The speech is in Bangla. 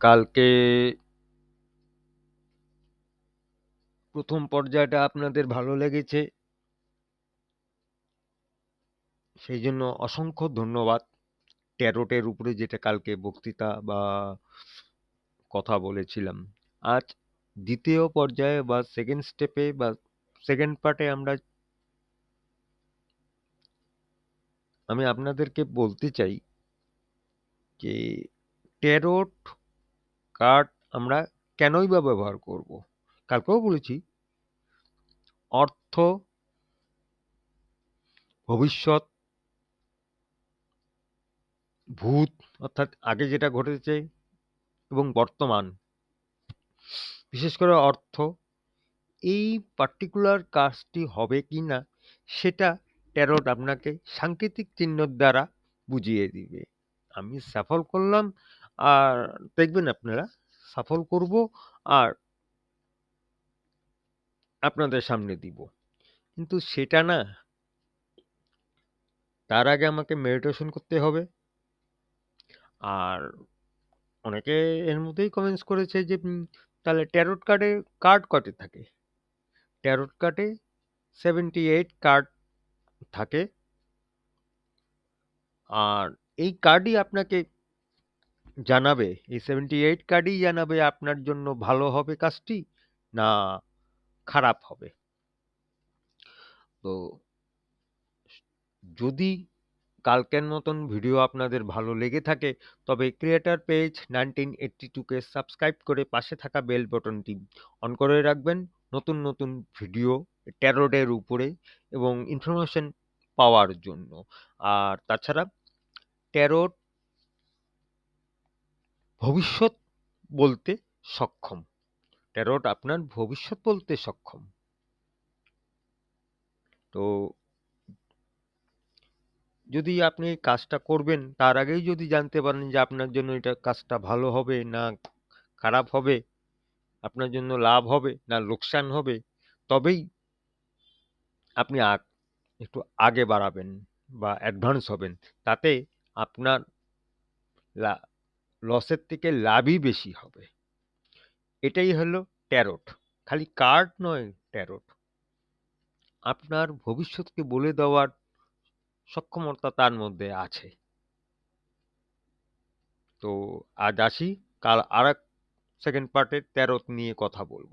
কালকে প্রথম পর্যায়টা আপনাদের ভালো লেগেছে। সেই জন্য অসংখ্য ধন্যবাদ। ট্যারোটের উপরে যেটা কালকে বক্তৃতা বা কথা বলেছিলাম। আজ দ্বিতীয় পর্যায়ে বা সেকেন্ড স্টেপে বা সেকেন্ড পার্টে আমরা আমি আপনাদেরকে বলতে চাই যে ট্যারোট কার্ড আমরা কেনই বা ব্যবহার করব? কালকেও বলেছি। অর্থ, ভবিষ্যৎ, ভূত, অর্থাৎ আগে যেটা ঘটেছে এবং বর্তমান। বিশেষ করে অর্থ, এই পার্টিকুলার কাজটি হবে কি না, সেটা ট্যারোট আপনাকে সাংকেতিক চিহ্নর দ্বারা বুঝিয়ে দিবে। আমি সফল করলাম। আর দেখবেন আপনারা সফল করব আর আপনাদের সামনে দিব। কিন্তু সেটা না, তার আগে আমাকে মেডিটেশন করতে হবে। আর অনেকে এর মধ্যেই কমেন্টস করেছে যে তাহলে ট্যারোট কার্ডে কার্ড কটে থাকে? ট্যারোট কার্ডে সেভেন্টি এইট কার্ড থাকে। আর এই কার্ডই আপনাকে জানাবে, এই সেভেন্টি এইট কার্ডই জানাবে আপনার জন্য ভালো হবে কাজটি না খারাপ হবে। তো যদি কালকের মতন ভিডিও আপনাদের ভালো লেগে থাকে, তবে ক্রিয়েটার পেজ নাইনটিন এইটটি টুকে সাবস্ক্রাইব করে পাশে থাকা বেল বটনটি অন করে রাখবেন। নতুন নতুন ভিডিও ট্যারোডের উপরে এবং ইনফরমেশন পাওয়ার জন্য। আর তাছাড়া ট্যারোড ভবিষ্যৎ বলতে সক্ষম। ট্যারোট আপনার ভবিষ্যৎ বলতে সক্ষম। তো যদি আপনি কাজটা করবেন, তার আগেই যদি জানতে পারেন যে আপনার জন্য এটা কাজটা ভালো হবে না খারাপ হবে, আপনার জন্য লাভ হবে না লোকসান হবে, তবেই আপনি একটু আগে বাড়াবেন বা অ্যাডভান্স হবেন। তাতে আপনার লসের থেকে লাভই বেশি হবে। এটাই হলো ট্যারোট খালি কার্ড নয় ট্যারোট আপনার ভবিষ্যৎকে বলে দেওয়ার সক্ষমতা তার মধ্যে আছে। তো আজ আসি, কাল আর সেকেন্ড পার্টের তেরোত নিয়ে কথা বলব।